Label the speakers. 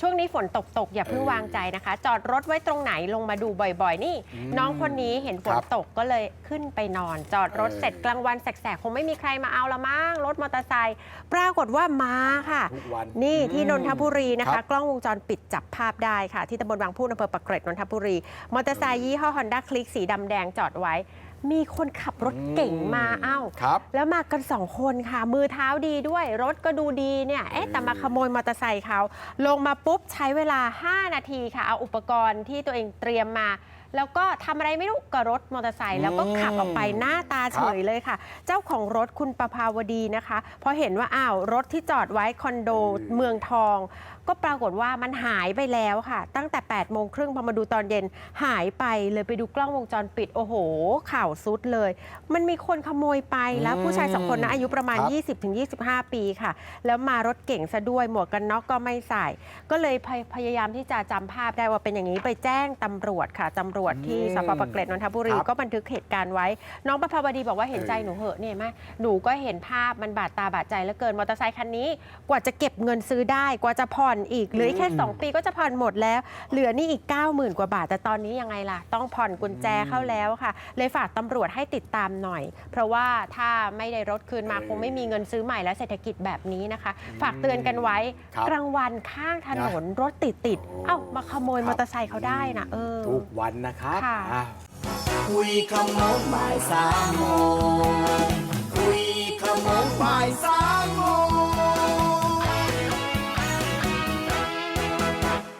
Speaker 1: ช่วงนี้ฝนตกตกอย่าเพิ่ง
Speaker 2: เออ
Speaker 1: วางใจนะคะ จอดรถไว้ตรงไหนลงมาดูบ่อยๆ นี่
Speaker 2: อืม
Speaker 1: น้องคนนี้เห็นฝน
Speaker 2: ครับ
Speaker 1: ตกก็เลยขึ้นไปนอน จอดรถ
Speaker 2: เออ
Speaker 1: เสร็จกลางวันแสกๆคงไม่มีใครมาเอาละมั้งรถมอเตอร์ไซค์ปรากฏว่ามาค่ะ
Speaker 2: ทุกวัน
Speaker 1: นี่ที่นนทบุรีนะ
Speaker 2: ครั
Speaker 1: คะ
Speaker 2: บ
Speaker 1: กล้องวงจรปิดจับภาพได้ค่ะ ที่ตำบลบางพูนอำเภอปากเกร็ดนนทบุรีมอเตอร์ไซค์ยี่ห้อฮอนด้าคลิกสีดำแดงจอดไว้ มีคนขับรถเก่งมาเอ้า
Speaker 2: ครับ
Speaker 1: แล้วมากันสองคนค่ะ มือเท้าดีด้วย รถก็ดูดีเนี่ยเอ๊ะแต่มาขโมยมอเตอร์ไซค์เขาลงมาปุ๊บใช้เวลา 5 นาทีค่ะ เอาอุปกรณ์ที่ตัวเองเตรียมมา แล้วก็ทำอะไรไม่รู้กับรถมอเตอร์ไซค์แล้วก็ขับออกไปหน้าตาเฉยเลยค่ะ เจ้าของรถคุณประภาวดีนะคะพอเห็นว่าอ้าวรถที่จอดไว้คอนโด
Speaker 2: อืม
Speaker 1: เมืองทอง ก็ปรากฏว่ามันหายไปแล้วค่ะ ตั้งแต่8ปดโมงครึ่งพอมาดูตอนเย็นหายไปเลยไปดูกล้องวงจรปิดโอ้โห ข่าวซุดเลย มันมีคนขโมยไปแล้ว
Speaker 2: อืม
Speaker 1: ผู้ชายสองคนนะอายุประมาณ
Speaker 2: ครับ
Speaker 1: 20-25 ปีค่ะ แล้วมารถเก่งซะด้วยหมวกกันน็อกก็ไม่ใส่ ก็เลยพยพยายามที่จะจำภาพได้ว่าเป็นอย่างนี้ไปแจ้งตำรวจค่ะตำรวจที่
Speaker 2: อืม
Speaker 1: สพปากเกร็ดนนทบุรี
Speaker 2: ครับ
Speaker 1: ก็บันทึกเหตุการณ์ไว้ น้องประภาวดีบอกว่าเห็นใจหนูเหอะเนี่ยไหมหนูก็เห็นภาพมันบาดตาบาดใจเหลือเกินมอเตอร์ไซคันนี้ กว่าจะเก็บเงินซื้อได้ กว่าจะผ่อนอีกเหลืออีกแค่
Speaker 2: อืม
Speaker 1: 2ปีก็จะผ่อนหมดแล้ว เหลือนี่อีก 90,000 กว่าบาท แต่ตอนนี้ยังไงล่ะ ต้องผ่อนกุญแจเข้าแล้วค่ะ เลยฝากตำรวจให้ติดตามหน่อย เพราะว่าถ้าไม่ได้รถคืนมา
Speaker 2: เออ
Speaker 1: คงไม่มีเงินซื้อใหม่แล้วเศรษฐกิจแบบนี้นะคะ ฝากเตือนกันไว้
Speaker 2: ครับ
Speaker 1: กลางวันข้างถนนรถติดติดๆ
Speaker 2: โอ้
Speaker 1: เอ้ามาขโมย
Speaker 2: ครับ
Speaker 1: มอเตอร์ไซค์เขาได้นะเออ
Speaker 2: ทุกวันนะครับ
Speaker 1: ค่ะ
Speaker 2: อะ
Speaker 3: คุยขโมงบ่ายสามโมงคุยขโมงบ่ายสามโมง